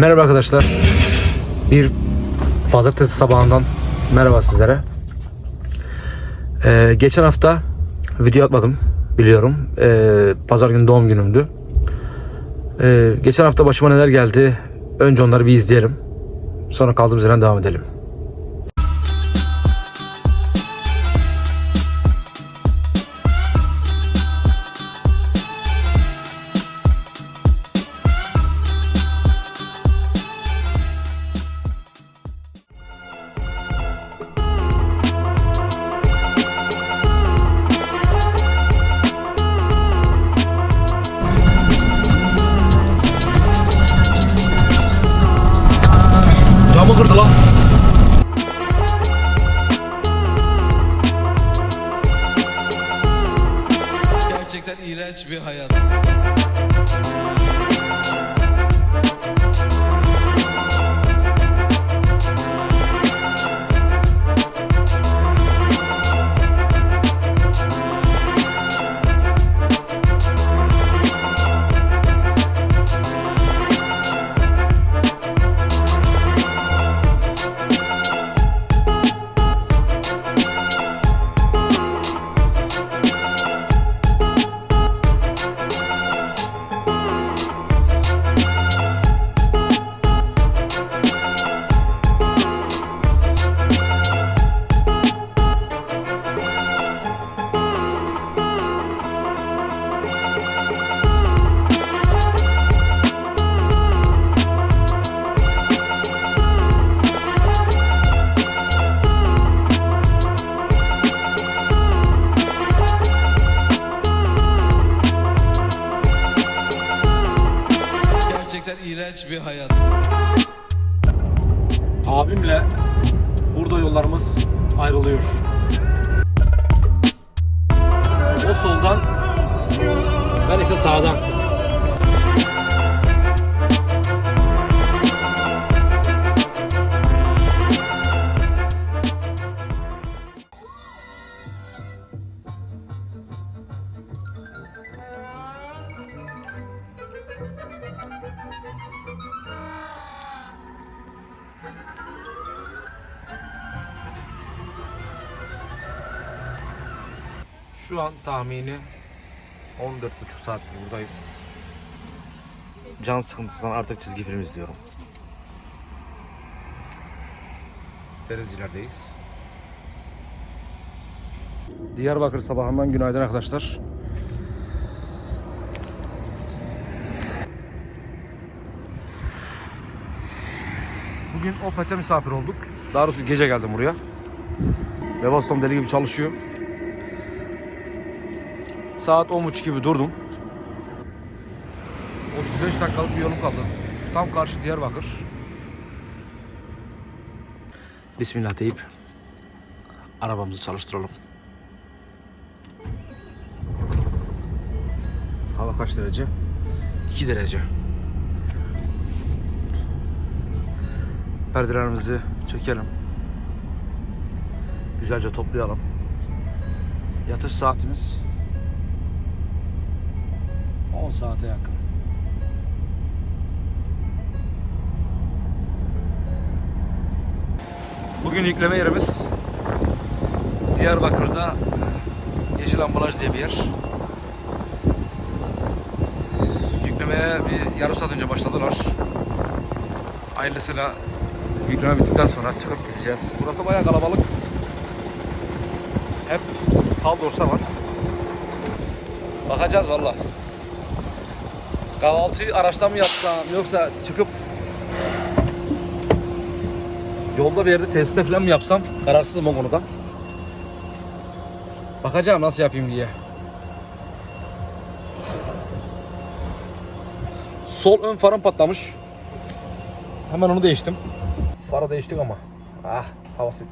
Merhaba arkadaşlar. Bir pazartesi sabahından merhaba sizlere. Ee, geçen hafta video atmadım biliyorum. Ee, pazar günü doğum günümdü. Ee, geçen hafta başıma neler geldi? Önce onları bir izleyelim. Sonra kaldığımız yerden devam edelim. Gerçekten iğrenç bir hayat. İğrenç bir hayat. Abimle burada yollarımız ayrılıyor. O soldan, ben ise sağdan. Şu an tahmini 14,5 saat buradayız. Can sıkıntısından artık çizgi film izliyorum. Denizcilerdeyiz. Diyarbakır sabahından günaydın arkadaşlar. Bugün Opet'e misafir olduk. Daha doğrusu gece geldim buraya. Bebastom deli gibi çalışıyor. Saat 10.30 gibi durdum. 35 dakikalık bir yolum kaldı. Tam karşı Diyarbakır. Bismillah deyip arabamızı çalıştıralım. Hava kaç derece? 2 derece. Perdelerimizi çekelim. Güzelce toplayalım. Yatış saatimiz 10 saate yakın. Bugün yükleme yerimiz Diyarbakır'da Yeşil Ambalaj diye bir yer. Yüklemeye bir yarım saat önce başladılar. Hayırlısıyla yükleme bittikten sonra çıkıp gideceğiz. Burası bayağı kalabalık. Hep sal dorsa var. Bakacağız valla. Kahvaltıyı araçta mı yapsam yoksa çıkıp yolda bir yerde tesiste falan mı yapsam kararsızım o konuda. Bakacağım nasıl yapayım diye. Sol ön farım patlamış. Hemen onu değiştim. Farı değiştik ama. Ah havası.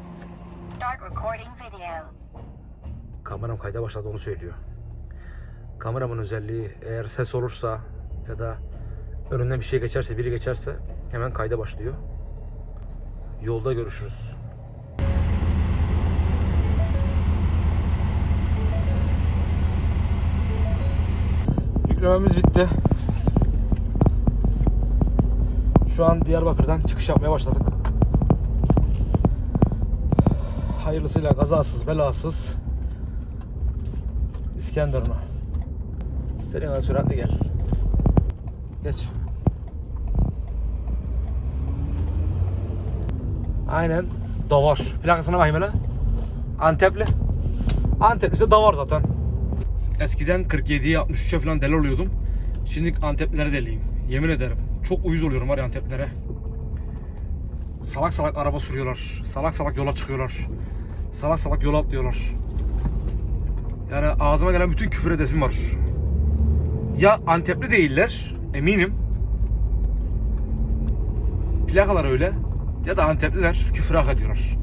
Kameram kayda başladı onu söylüyor. Kameramın özelliği eğer ses olursa ya da önünden bir şey geçerse, biri geçerse hemen kayda başlıyor. Yolda görüşürüz. Yüklememiz bitti. Şu an Diyarbakır'dan çıkış yapmaya başladık. Hayırlısıyla kazasız belasız İskenderun'a. İstediğin kadar süratle gel. Geç. Aynen davar. Plakasına bakayım hele. Antepli. Anteplisi davar zaten. Eskiden 47'ye 63'e falan deli oluyordum. Şimdi Anteplilere deliyim. Yemin ederim. Çok uyuz oluyorum var ya Anteplilere. Salak salak araba sürüyorlar. Salak salak yola çıkıyorlar. Salak salak yola atlıyorlar. Yani ağzıma gelen bütün küfür edesim var. Ya Antepli değiller, eminim. Plakalar öyle. Ya da Antepliler küfür hak ediyorlar.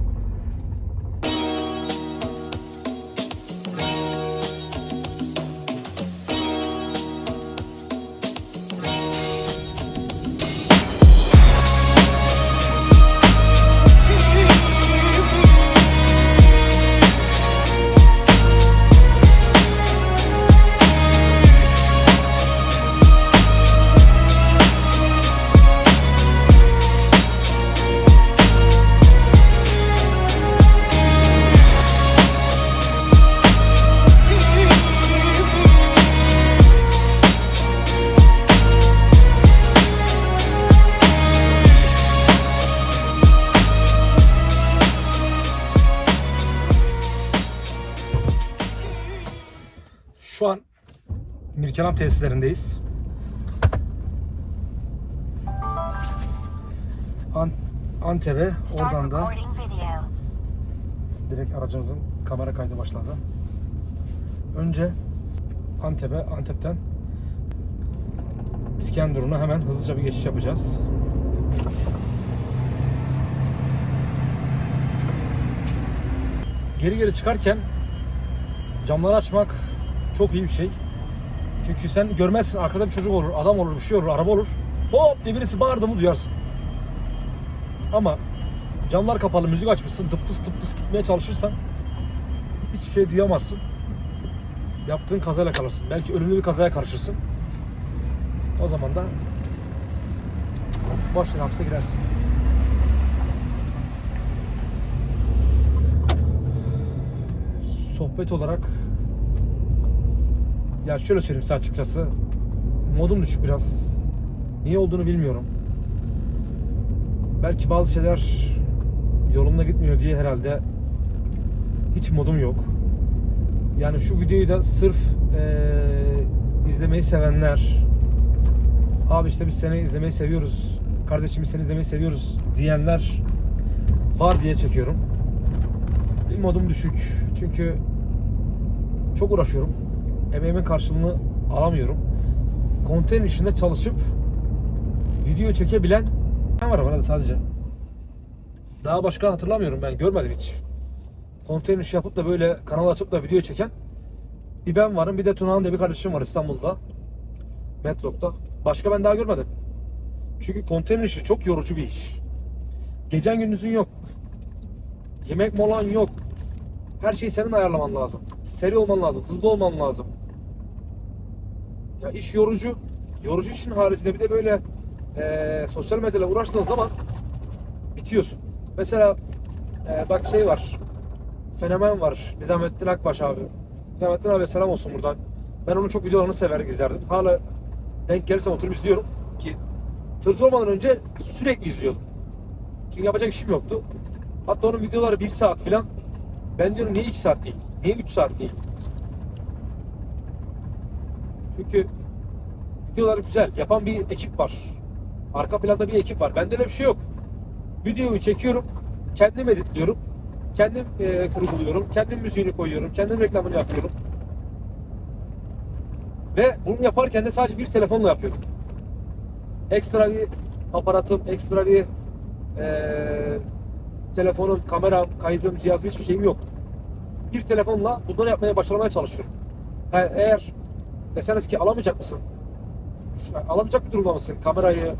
Şu an Mirkelam tesislerindeyiz. An Antep'e oradan da direkt aracımızın kamera kaydı başladı. Önce Antep'e, Antep'ten İskenderun'a hemen hızlıca bir geçiş yapacağız. Geri geri çıkarken camları açmak çok iyi bir şey. Çünkü sen görmezsin arkada bir çocuk olur, adam olur, bir şey olur, araba olur. Hop diye birisi bağırdı mı duyarsın. Ama camlar kapalı, müzik açmışsın, dıptıs dıptıs gitmeye çalışırsan hiçbir şey duyamazsın. Yaptığın kazayla kalırsın. Belki ölümlü bir kazaya karışırsın. O zaman da boş yere hapse girersin. Sohbet olarak ya şöyle söyleyeyim size açıkçası modum düşük biraz. Niye olduğunu bilmiyorum. Belki bazı şeyler yolunda gitmiyor diye herhalde hiç modum yok. Yani şu videoyu da sırf eee, izlemeyi sevenler abi işte biz seni izlemeyi seviyoruz kardeşim seni izlemeyi seviyoruz diyenler var diye çekiyorum. Bir modum düşük. Çünkü çok uğraşıyorum. Emeğimin karşılığını alamıyorum. Konteyner işinde çalışıp video çekebilen ben varım herhalde sadece. Daha başka hatırlamıyorum ben. Görmedim hiç. Konteyner işi yapıp da böyle kanal açıp da video çeken bir ben varım. Bir de Tunağan diye bir kardeşim var İstanbul'da. Medlock'ta. Başka ben daha görmedim. Çünkü konteyner işi çok yorucu bir iş. Gecen gündüzün yok. Yemek molan yok. Her şeyi senin ayarlaman lazım. Seri olman lazım. Hızlı olman lazım. Ya iş yorucu. Yorucu işin haricinde bir de böyle eee, sosyal medyayla uğraştığın zaman bitiyorsun. Mesela eee, bak şey var. Fenomen var. Nizamettin Akbaş abi. Nizamettin abi selam olsun buradan. Ben onun çok videolarını sever izlerdim. Hala denk gelirsem oturup izliyorum ki tırcı olmadan önce sürekli izliyordum. Çünkü yapacak işim yoktu. Hatta onun videoları bir saat falan. Ben diyorum niye iki saat değil? Niye üç saat değil? Çünkü videolar güzel. Yapan bir ekip var. Arka planda bir ekip var. Bende öyle bir şey yok. Videoyu çekiyorum. Kendim editliyorum. Kendim e, kurguluyorum. Kendim müziğini koyuyorum. Kendim reklamını yapıyorum. Ve bunu yaparken de sadece bir telefonla yapıyorum. Ekstra bir aparatım, ekstra bir e, telefonum, kameram, kaydım, cihazım hiçbir şeyim yok. Bir telefonla bunları yapmaya başlamaya çalışıyorum. Ha, eğer deseniz ki alamayacak mısın? Şu- Alamayacak bir durumda mısın? Kamerayı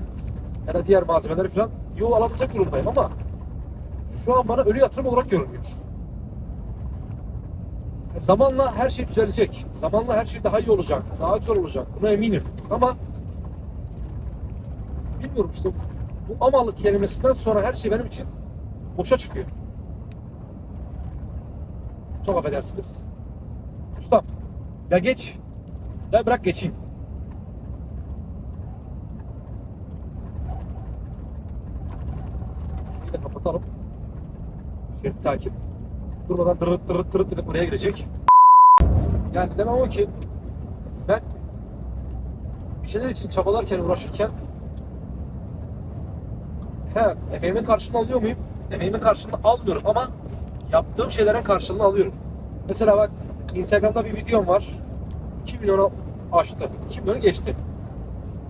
ya da diğer malzemeleri falan. Yo alamayacak durumdayım ama şu an bana ölü yatırım olarak görünüyor. Zamanla her şey düzelecek. Zamanla her şey daha iyi olacak. Daha güzel olacak. Buna eminim. Ama bilmiyorum işte Bu amalı kelimesinden sonra her şey benim için boşa çıkıyor. Çok affedersiniz. Ustam ya geç ya bırak geçeyim. Kapatalım. Şerit takip. Durmadan dırıt dırıt dırıt dırıt oraya girecek. Yani demem o ki ben bir şeyler için çabalarken, uğraşırken he, emeğimin karşılığını alıyor muyum? Emeğimin karşılığını almıyorum ama yaptığım şeylerin karşılığını alıyorum. Mesela bak Instagram'da bir videom var. 2 milyonu aştı. 2 milyonu geçti.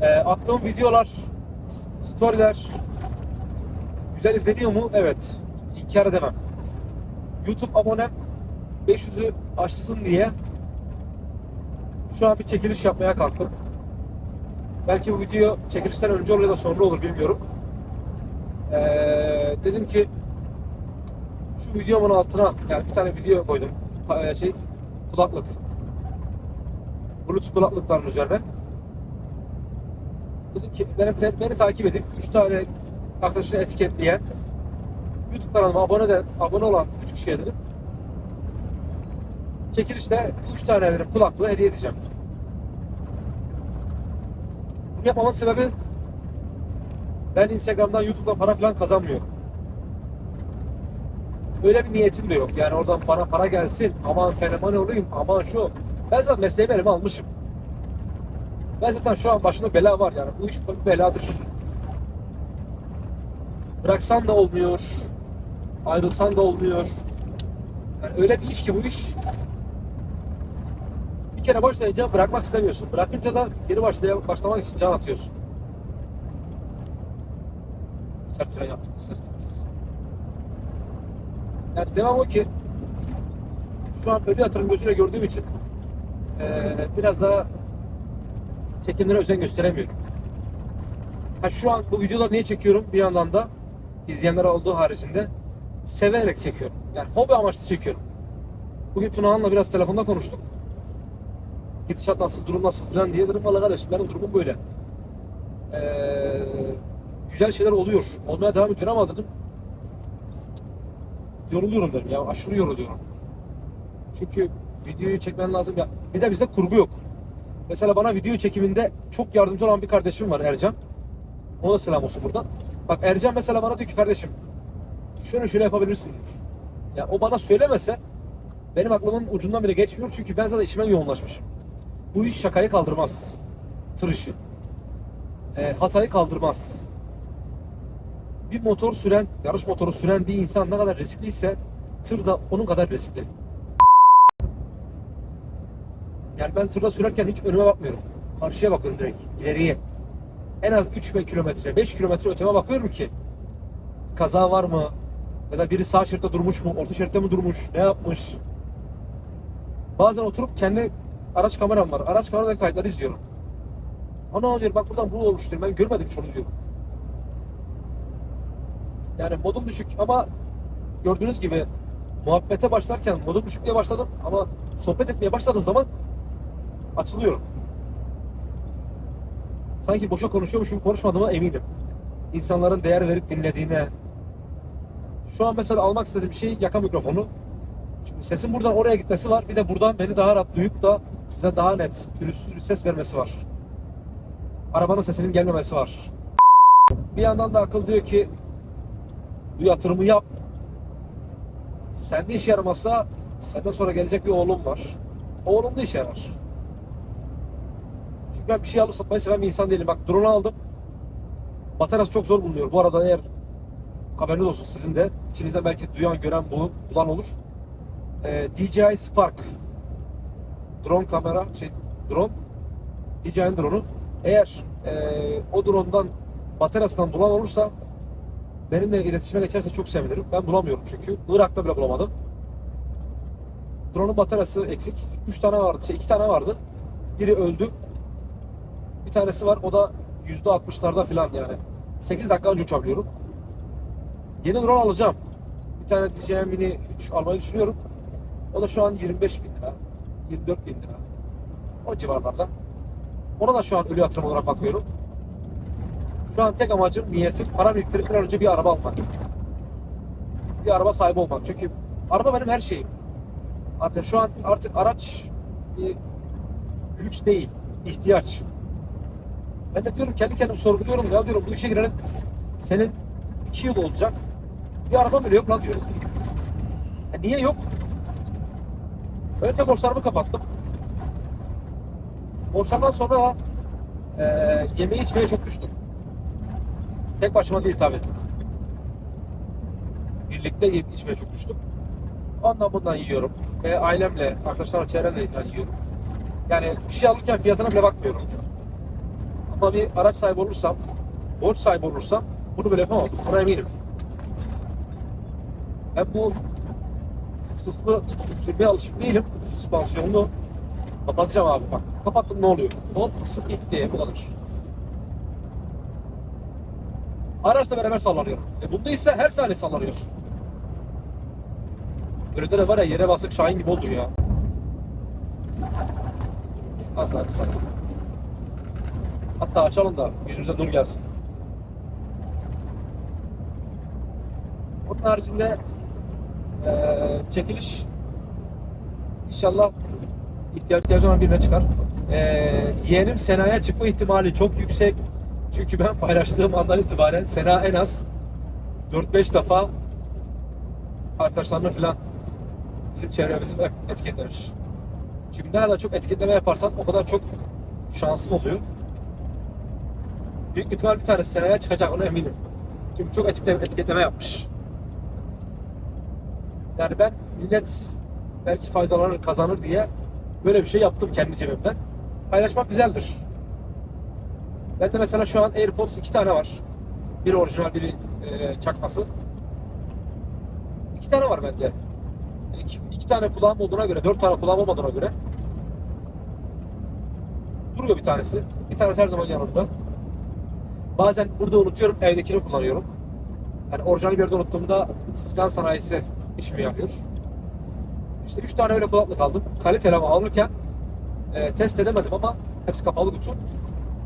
Ee, attığım videolar, storyler güzel izleniyor mu? Evet. İnkar edemem. YouTube abonem 500'ü aşsın diye şu an bir çekiliş yapmaya kalktım. Belki bu video çekilişten önce olur ya da sonra olur bilmiyorum. Ee, dedim ki şu videomun altına yani bir tane video koydum. E, Şey kulaklık. Bluetooth kulaklıkların üzerine. Dedim ki beni, beni takip edip 3 tane arkadaşını etiketleyen YouTube kanalıma abone de abone olan 3 kişiye dedim. Çekilişte 3 tane dedim kulaklığı hediye edeceğim. Bunu yapmamın sebebi ben Instagram'dan, YouTube'dan para falan kazanmıyorum. Öyle bir niyetim de yok. Yani oradan bana para gelsin, aman fenomen olayım, aman şu. Ben zaten mesleğimi elime almışım. Ben zaten şu an başında bela var yani. Bu iş bir beladır. Bıraksan da olmuyor. Ayrılsan da olmuyor. Yani öyle bir iş ki bu iş. Bir kere başlayınca bırakmak istemiyorsun. Bırakınca da geri başlaya, başlamak için can atıyorsun. Sert fren yaptık sırtımız. Yani devam o ki şu an ölü yatırım gözüyle gördüğüm için eee, biraz daha çekimlere özen gösteremiyorum. Ha şu an bu videoları niye çekiyorum bir yandan da izleyenler olduğu haricinde severek çekiyorum. Yani hobi amaçlı çekiyorum. Bugün Tunahan'la biraz telefonda konuştuk. Gidişat nasıl, durum nasıl falan diye dedim. Valla kardeşim benim durumum böyle. Ee, güzel şeyler oluyor. Olmaya devam ediyor ama dedim. Yoruluyorum dedim ya. Aşırı yoruluyorum. Çünkü videoyu çekmen lazım ya. Bir de bizde kurgu yok. Mesela bana video çekiminde çok yardımcı olan bir kardeşim var Ercan. Ona selam olsun buradan. Bak Ercan mesela bana diyor ki kardeşim şöyle şöyle yapabilirsin diyor. Ya o bana söylemese benim aklımın ucundan bile geçmiyor çünkü ben zaten işime yoğunlaşmışım. Bu iş şakayı kaldırmaz. Tır işi. Ee, hatayı kaldırmaz. Bir motor süren, yarış motoru süren bir insan ne kadar riskliyse tır da onun kadar riskli. Yani ben tırda sürerken hiç önüme bakmıyorum. Karşıya bakıyorum direkt, ileriye. En az 3 kilometre, 5 kilometre öteme bakıyorum ki kaza var mı? Ya da biri sağ şeritte durmuş mu? Orta şeritte mi durmuş? Ne yapmış? Bazen oturup kendi araç kameram var. Araç kameradaki kayıtları izliyorum. Ana diyor bak buradan bu olmuş diyor. Ben görmedim hiç onu diyor. Yani modum düşük ama gördüğünüz gibi muhabbete başlarken modum düşük diye başladım ama sohbet etmeye başladığım zaman açılıyorum. Sanki boşa konuşuyormuş gibi konuşmadığıma eminim. İnsanların değer verip dinlediğine. Şu an mesela almak istediğim şey yaka mikrofonu. Çünkü sesin buradan oraya gitmesi var. Bir de buradan beni daha rahat duyup da size daha net, pürüzsüz bir ses vermesi var. Arabanın sesinin gelmemesi var. Bir yandan da akıl diyor ki bu yatırımı yap. Sende işe yaramazsa senden sonra gelecek bir oğlum var. Oğlum da işe yarar. Ben bir şey alıp satmayı seven bir insan değilim. Bak drone aldım. Bataryası çok zor bulunuyor. Bu arada eğer haberiniz olsun sizin de içinizden belki duyan, gören, bulun, bulan olur. Ee, DJI Spark drone kamera, şey drone DJI'nin drone'u. Eğer ee, o drone'dan bataryasından bulan olursa benimle iletişime geçerse çok sevinirim. Ben bulamıyorum çünkü. Irak'ta bile bulamadım. Drone'un bataryası eksik. 3 tane vardı, şey 2 tane vardı. Biri öldü. Bir tanesi var. O da %60'larda falan yani. 8 dakika önce uçabiliyorum. Yeni drone alacağım. Bir tane DJI Mini 3 almayı düşünüyorum. O da şu an 25 bin lira. 24 bin lira. O civarlarda. Ona da şu an ölü yatırım olarak bakıyorum. Şu an tek amacım, niyetim para biriktirip bir önce bir araba almak. Bir araba sahibi olmak. Çünkü araba benim her şeyim. Abi şu an artık araç bir lüks değil, ihtiyaç. Ben de diyorum kendi kendime sorguluyorum ya diyorum bu işe girenin senin iki yıl olacak. Bir araba bile yok lan diyorum. Ya niye yok? Önce borçlarımı kapattım. Borçlardan sonra da eee yemeği içmeye çok düştüm. Tek başıma değil tabii. Birlikte yiyip içmeye çok düştüm. Ondan bundan yiyorum. Ve ailemle, arkadaşlarla, çevremle yiyorum. Yani bir şey alırken fiyatına bile bakmıyorum. Ama bir araç sahibi olursam, borç sahibi olursam bunu bile yapamam. Buna eminim. Ben bu fıs fıslı sürmeye alışık değilim. Süspansiyonlu. Kapatacağım abi bak. Kapattım ne oluyor? Hop ısıp gitti. Bu kadar. Araçla beraber sallanıyorum. E bunda ise her saniye sallanıyorsun. Böyle de var ya yere basık Şahin gibi oldu ya. Az daha bir saniye. Hatta açalım da yüzümüze nur gelsin. Onun haricinde eee çekiliş inşallah ihtiyacı olan birine çıkar. Eee yeğenim Sena'ya çıkma ihtimali çok yüksek. Çünkü ben paylaştığım andan itibaren Sena en az 4-5 defa arkadaşlarını falan bizim çevremizi etiketlemiş. Çünkü ne kadar çok etiketleme yaparsan o kadar çok şansın oluyor. Büyük ihtimal bir tanesi seneye çıkacak ona eminim. Çünkü çok etiketleme, etiketleme yapmış. Yani ben millet belki faydalanır, kazanır diye böyle bir şey yaptım kendi cebimden. Paylaşmak güzeldir. Ben de mesela şu an AirPods iki tane var. Biri orijinal, biri e, çakması. İki tane var bende. İki, iki tane kulağım olduğuna göre, dört tane kulağım olmadığına göre duruyor bir tanesi. Bir tanesi her zaman yanımda. Bazen burada unutuyorum, evdekini kullanıyorum. Yani orijinal bir yerde unuttuğumda silah sanayisi işime yarıyor. İşte üç tane öyle kulaklık aldım. Kaliteli ama alırken e, test edemedim ama hepsi kapalı kutu.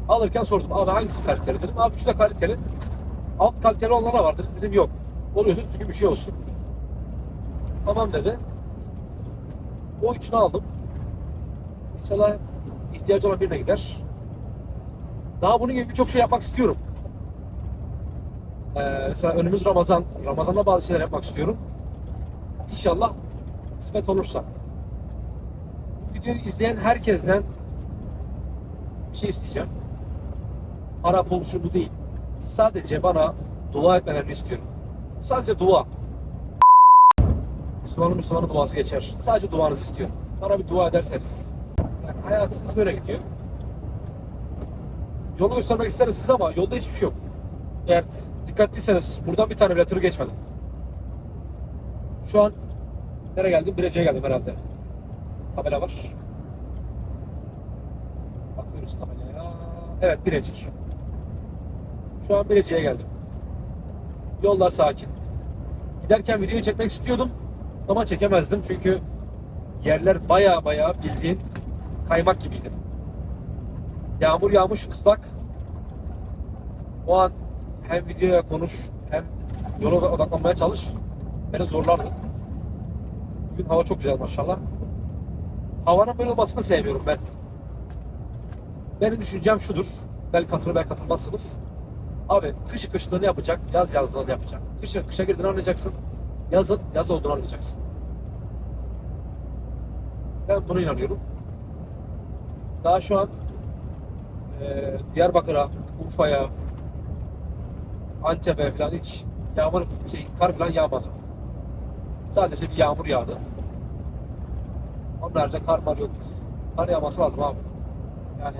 Alırken sordum abi hangisi kaliteli dedim. Abi üçü de kaliteli. Alt kaliteli olanlara var dedim. Dedim yok. Oluyorsa düzgün bir şey olsun. Tamam dedi. O üçünü aldım. İnşallah ihtiyacı olan birine gider. Daha bunun gibi birçok şey yapmak istiyorum. Ee, mesela önümüz Ramazan. Ramazan'da bazı şeyler yapmak istiyorum. İnşallah kısmet olursa. Bu videoyu izleyen herkesten bir şey isteyeceğim. Para pul şu bu değil. Sadece bana dua etmelerini istiyorum. Sadece dua. Müslümanın Müslümanın duası geçer. Sadece duanızı istiyorum. Bana bir dua ederseniz. Yani hayatımız böyle gidiyor. Yolu göstermek isterim size ama yolda hiçbir şey yok. Eğer dikkatliyseniz buradan bir tane bile tır geçmedim. Şu an nereye geldim? Birecik'e geldim herhalde. Tabela var. Bakıyoruz tabelaya. Evet Birecik. Şu an Birecik'e geldim. Yollar sakin. Giderken video çekmek istiyordum ama çekemezdim çünkü yerler baya baya bildiğin kaymak gibiydi. Yağmur yağmış ıslak. O an hem videoya konuş hem yola odaklanmaya çalış. Beni zorlardı. Bugün hava çok güzel maşallah. Havanın böyle olmasını sevmiyorum ben. Benim düşüncem şudur. Belki katılır belki katılmazsınız. Abi kış kışlığını yapacak, yaz yazlığını yapacak. Kışın kışa girdiğini anlayacaksın. Yazın yaz olduğunu anlayacaksın. Ben buna inanıyorum. Daha şu an e, Diyarbakır'a, Urfa'ya, Antep'e falan hiç yağmur şey kar falan yağmadı. Sadece bir yağmur yağdı. Haricinde kar mar yoktur. Kar yağması lazım abi. Yani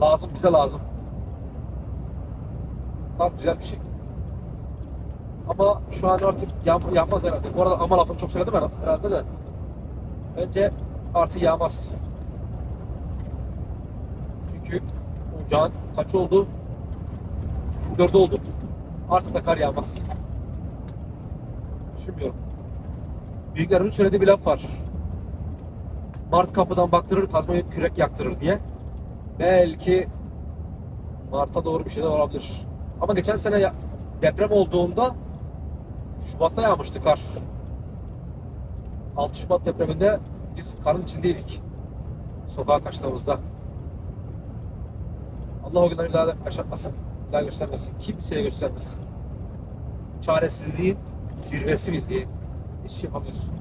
lazım bize lazım. Kar güzel bir şey. Ama şu an artık yağmur yağmaz herhalde. Bu arada ama lafını çok söyledim herhalde de. Bence artık yağmaz. Çünkü ocağın kaç oldu? 4 oldu. Artık kar yağmaz. Düşünmüyorum. Büyüklerimin söylediği bir laf var. Mart kapıdan baktırır, kazmayı kürek yaktırır diye. Belki Mart'a doğru bir şeyler olabilir. Ama geçen sene deprem olduğunda Şubat'ta yağmıştı kar. 6 Şubat depreminde biz karın içindeydik. Sokağa kaçtığımızda. Allah o günleri bir daha yaşatmasın. Bir daha göstermesin. Kimseye göstermesin. Çaresizliğin zirvesi bildiğin. Hiç şey yapamıyorsun.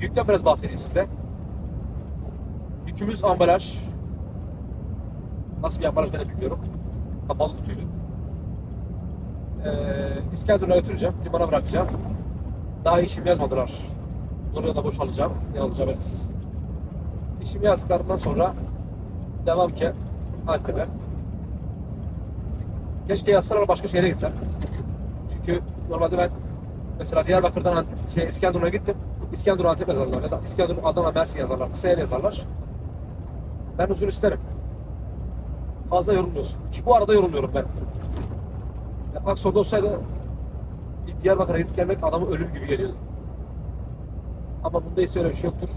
Yükten biraz bahsedeyim size. Yükümüz ambalaj. Nasıl bir ambalaj ben bilmiyorum. Kapalı kutuydu. Ee, İskenderun'a götüreceğim. Limana bırakacağım. Daha işim yazmadılar. Oraya da boşalacağım. Ne alacağım belirsiz. İşimi yazdıklarından sonra devam ki Antep'e. Keşke yazsalar başka şehre gitsem. Çünkü normalde ben mesela Diyarbakır'dan Ant- şey, İskenderun'a gittim. İskenderun Antep yazarlar ya da İskenderun Adana Mersin yazarlar. Kısa yer yazarlar. Ben uzun isterim. Fazla yorulmuyorsun. Ki bu arada yorulmuyorum ben. Ya bak sorda olsaydı Diyarbakır'a gidip gelmek adamı ölüm gibi geliyordu. Ama bunda ise öyle bir şey yoktur.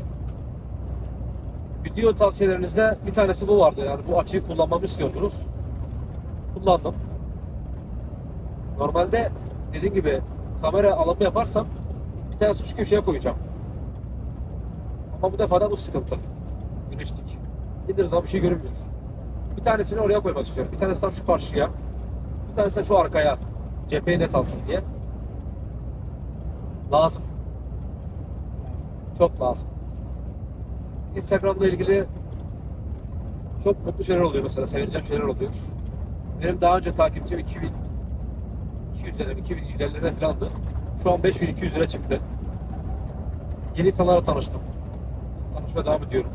Video tavsiyelerinizde bir tanesi bu vardı. Yani bu açıyı kullanmamı istiyordunuz. Kullandım. Normalde dediğim gibi kamera alımı yaparsam bir tanesi şu köşeye koyacağım. Ama bu defa da bu sıkıntı. Güneşlik. İndirir zaman bir şey görünmüyor. Bir tanesini oraya koymak istiyorum. Bir tanesi tam şu karşıya. Bir tanesi de şu arkaya. Cepheyi net alsın diye. Lazım. Çok lazım. Instagram'la ilgili çok mutlu şeyler oluyor mesela. Sevineceğim şeyler oluyor. Benim daha önce takipçim 2000 200'lere, 2150'lere falandı. Şu an 5200 lira çıktı. Yeni insanlarla tanıştım. Tanışmaya devam ediyorum.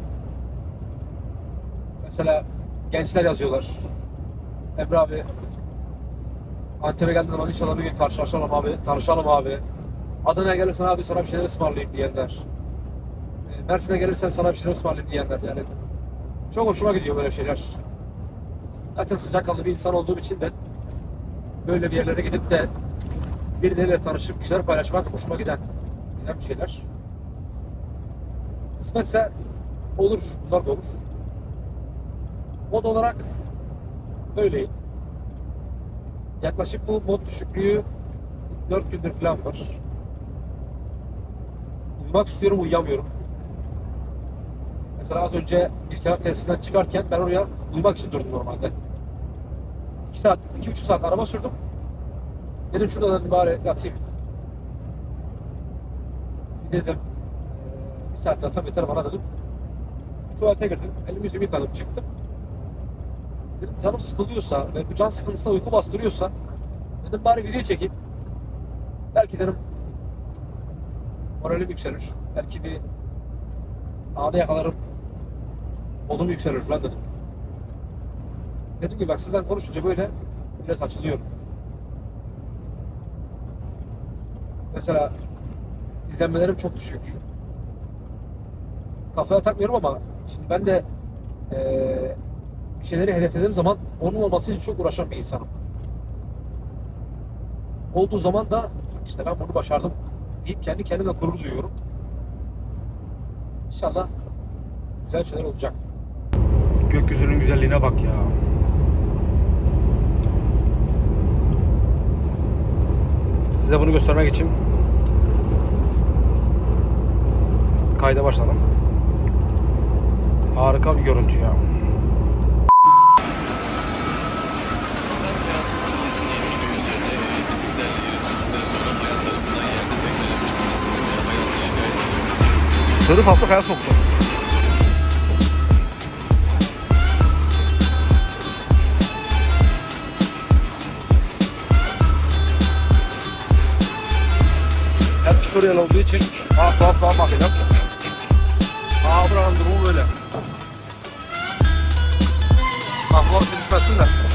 Mesela gençler yazıyorlar. Emre abi Antep'e geldiği zaman inşallah bir gün karşılaşalım abi, tanışalım abi. Adana'ya gelirsen abi sana bir şeyler ısmarlayayım diyenler. Mersin'e gelirsen sana bir şeyler ısmarlayayım diyenler yani. Çok hoşuma gidiyor böyle şeyler. Zaten sıcakkanlı bir insan olduğum için de böyle bir yerlere gidip de birileriyle tanışıp bir şeyler paylaşmak hoşuma giden, giden bir şeyler. Kısmetse olur, bunlar da olur. Mod olarak böyleyim. Yaklaşık bu mod düşüklüğü 4 gündür falan var. Uyumak istiyorum, uyuyamıyorum. Mesela az önce bir kelam tesisinden çıkarken ben oraya uyumak için durdum normalde. 2 saat, iki buçuk saat araba sürdüm. Dedim şuradan bari yatayım. Bir dedim eee, bir saat yatsam yeter bana dedim. Bir tuvalete girdim. Elimi yüzümü yıkadım çıktım. Dedim canım sıkılıyorsa ve bu can sıkıntısına uyku bastırıyorsa dedim bari video çekeyim. Belki dedim moralim yükselir. Belki bir anı yakalarım. Modum yükselir falan dedim. Dedim ki bak sizden konuşunca böyle biraz açılıyorum. Mesela izlenmelerim çok düşük. Kafaya takmıyorum ama şimdi ben de eee, bir şeyleri hedeflediğim zaman onun olması için çok uğraşan bir insanım. Olduğu zaman da işte ben bunu başardım deyip kendi kendime gurur duyuyorum. İnşallah güzel şeyler olacak. Gökyüzünün güzelliğine bak ya. Size bunu göstermek için kayda başladım. Harika bir görüntü ya. Fransız sillesini yemiş ve Tutorial olduğu için daha tuhaf tuhaf bakacağım. Aa buranın durumu böyle. Ahlar düşmesin de.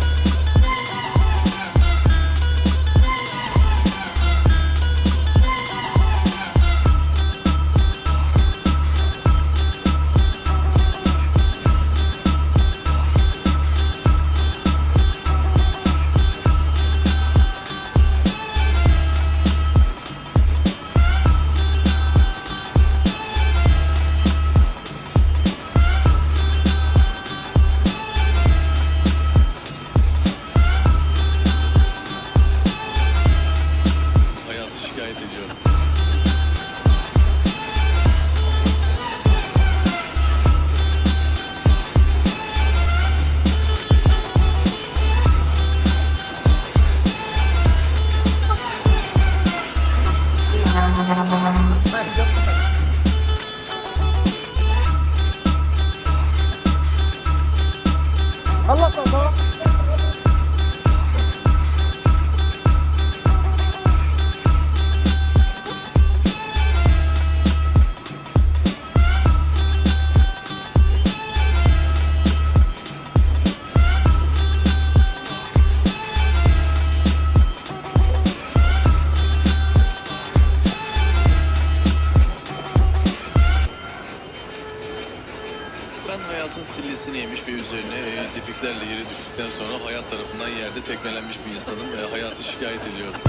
Düştükten sonra hayat tarafından yerde tekmelenmiş bir insanım ve hayatı şikayet ediyorum.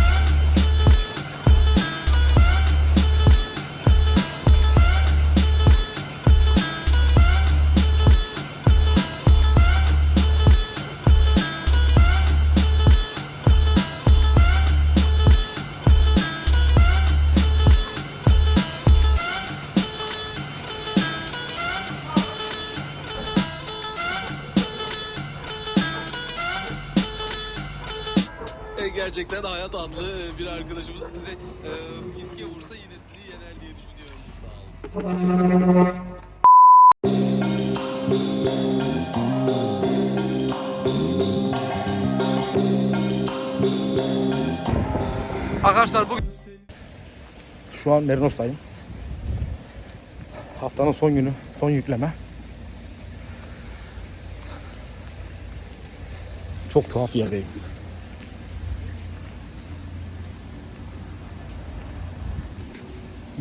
Gerçekten hayat adlı e, bir arkadaşımız size e, fiske vursa yine sizi yener diye düşünüyorum. Sağ olun. Arkadaşlar bugün şu an Merinos'tayım. Haftanın son günü, son yükleme. Çok tuhaf yerdeyim.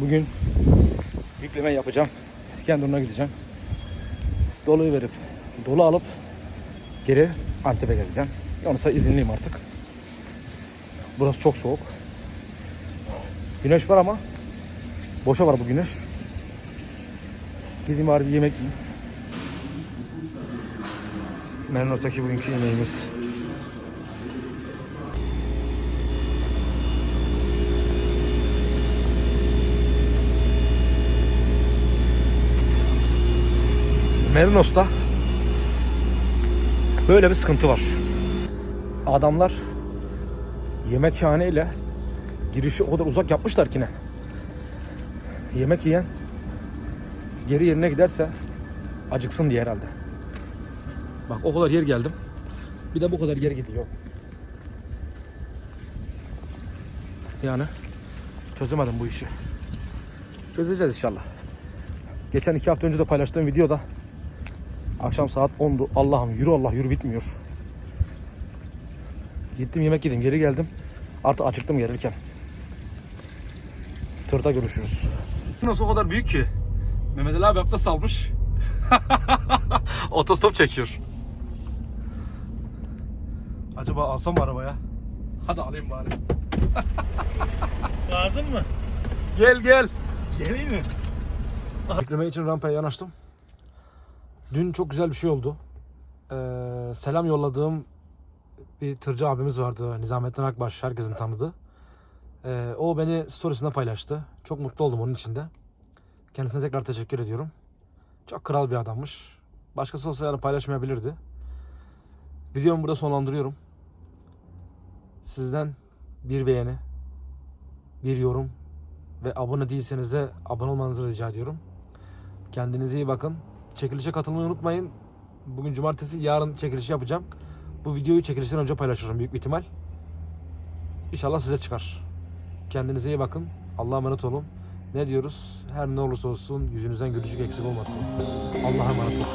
Bugün yükleme yapacağım. İskenderun'a gideceğim. Doluyu verip dolu alıp geri Antep'e geleceğim. Yoksa izinliyim artık. Burası çok soğuk. Güneş var ama boşa var bu güneş. Gideyim bari bir yemek yiyeyim. Mernos'taki bugünkü yemeğimiz. Merinos'ta böyle bir sıkıntı var. Adamlar yemekhane ile girişi o kadar uzak yapmışlar ki ne. Yemek yiyen geri yerine giderse acıksın diye herhalde. Bak o kadar yer geldim. Bir de bu kadar yer gidiyor. Yani çözemedim bu işi. Çözeceğiz inşallah. Geçen iki hafta önce de paylaştığım videoda akşam saat 10'du. Allah'ım yürü Allah yürü bitmiyor. Gittim yemek yedim geri geldim. Artık acıktım gelirken. Tırda görüşürüz. Nasıl o kadar büyük ki? Mehmet Ali abi abdest almış. Otostop çekiyor. Acaba alsam mı arabaya? Hadi alayım bari. Lazım mı? Gel gel. Geleyim mi? Bekleme için rampaya yanaştım. Dün çok güzel bir şey oldu. Ee, selam yolladığım bir tırcı abimiz vardı. Nizamettin Akbaş. Herkesin tanıdığı. Ee, o beni storiesinde paylaştı. Çok mutlu oldum onun için de. Kendisine tekrar teşekkür ediyorum. Çok kral bir adammış. Başkası olsa yani paylaşmayabilirdi. Videomu burada sonlandırıyorum. Sizden bir beğeni, bir yorum ve abone değilseniz de abone olmanızı rica ediyorum. Kendinize iyi bakın. Çekilişe katılmayı unutmayın. Bugün cumartesi, yarın çekiliş yapacağım. Bu videoyu çekilişten önce paylaşırım büyük bir ihtimal. İnşallah size çıkar. Kendinize iyi bakın. Allah'a emanet olun. Ne diyoruz? Her ne olursa olsun yüzünüzden gülücük eksik olmasın. Allah'a emanet olun.